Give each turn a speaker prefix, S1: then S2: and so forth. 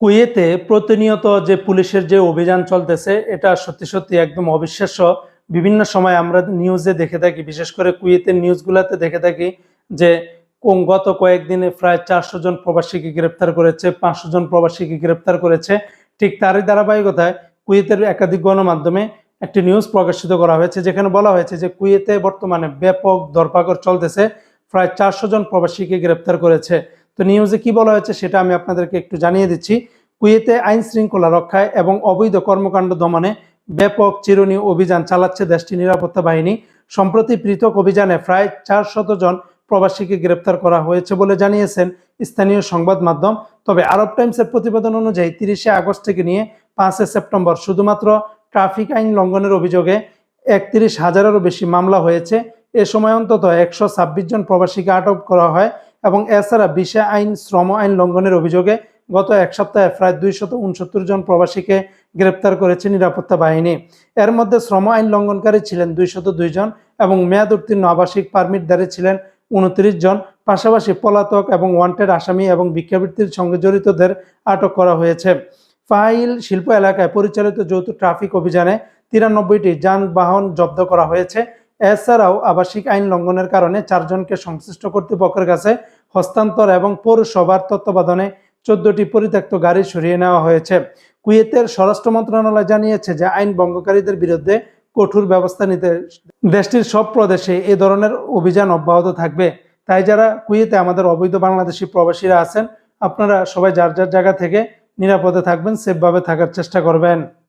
S1: কুয়েতে প্রতিনিয়ত যে পুলিশের যে অভিযান চলতেছে, এটা সত্যি সত্যি একদম অবিশ্বাস্য। বিভিন্ন সময় আমরা নিউজে দেখে থাকি, বিশেষ করে কুয়েতের নিউজগুলোতে দেখে থাকি যে গত কয়েকদিনে প্রায় চারশো জন প্রবাসীকে গ্রেপ্তার করেছে, পাঁচশো জন প্রবাসীকে গ্রেপ্তার করেছে। ঠিক তারই ধারাবাহিকতায় কুয়েতের একাধিক গণমাধ্যমে একটি নিউজ প্রকাশিত করা হয়েছে, যেখানে বলা হয়েছে যে কুয়েতে বর্তমানে ব্যাপক ধরপাকড় চলতেছে। প্রায় চারশো জন প্রবাসীকে গ্রেপ্তার করেছে। তো নিউজে কি বলা হয়েছে সেটা আমি আপনাদেরকে একটু জানিয়ে দিচ্ছি। কুয়েতে আইন শৃঙ্খলা রক্ষায় এবং অবৈধ কর্মকাণ্ড দমনে ব্যাপক চিরুনি অভিযান চালাচ্ছে দেশটির নিরাপত্তা বাহিনী। সম্প্রতি পৃথক অভিযানে প্রায় চার জন প্রবাসীকে গ্রেপ্তার করা হয়েছে বলে জানিয়েছেন স্থানীয় সংবাদ মাধ্যম। তবে আরব টাইমসের প্রতিবেদন অনুযায়ী তিরিশে আগস্ট থেকে নিয়ে পাঁচই সেপ্টেম্বর শুধুমাত্র ট্রাফিক আইন লঙ্ঘনের অভিযোগে একত্রিশ হাজারেরও বেশি মামলা হয়েছে। এ সময় অন্তত একশো ছাব্বিশ জন প্রবাসীকে আটক করা হয়। এবং এছাড়া বিশা আইন, শ্রম আইন লঙ্ঘনের অভিযোগে গত এক সপ্তাহে প্রায় দুইশত উনসত্তর জন প্রবাসীকে গ্রেপ্তার করেছে নিরাপত্তা বাহিনী। এর মধ্যে শ্রম আইন লঙ্ঘনকারী ছিলেন দুইশত দুই জন এবং মেয়াদ উত্তীর্ণ আবাসিক পারমিটধারী ছিলেন উনত্রিশ জন। পাশাপাশি পলাতক এবং ওয়ান্টেড আসামি এবং ভিক্ষাবৃত্তির সঙ্গে জড়িতদের আটক করা হয়েছে। ফাইল শিল্প এলাকায় পরিচালিত যৌথ ট্রাফিক অভিযানে তিরানব্বইটি যানবাহন জব্দ করা হয়েছে। এছাড়াও আবাসিক আইন লঙ্ঘনের কারণে চারজনকে সংশ্লিষ্ট কর্তৃপক্ষের কাছে হস্তান্তর এবং পৌরসভার তত্ত্বাবধানে চোদ্দটি পরিত্যক্ত গাড়ি সরিয়ে নেওয়া হয়েছে। কুয়েতের স্বরাষ্ট্র মন্ত্রণালয় জানিয়েছে যে আইন ভঙ্গকারীদের বিরুদ্ধে কঠোর ব্যবস্থা নিতে দেশটির সব প্রদেশে এ ধরনের অভিযান অব্যাহত থাকবে। তাই যারা কুয়েতে আমাদের অবৈধ বাংলাদেশি প্রবাসীরা আছেন, আপনারা সবাই যার যার জায়গা থেকে নিরাপদে থাকবেন, সেফভাবে থাকার চেষ্টা করবেন।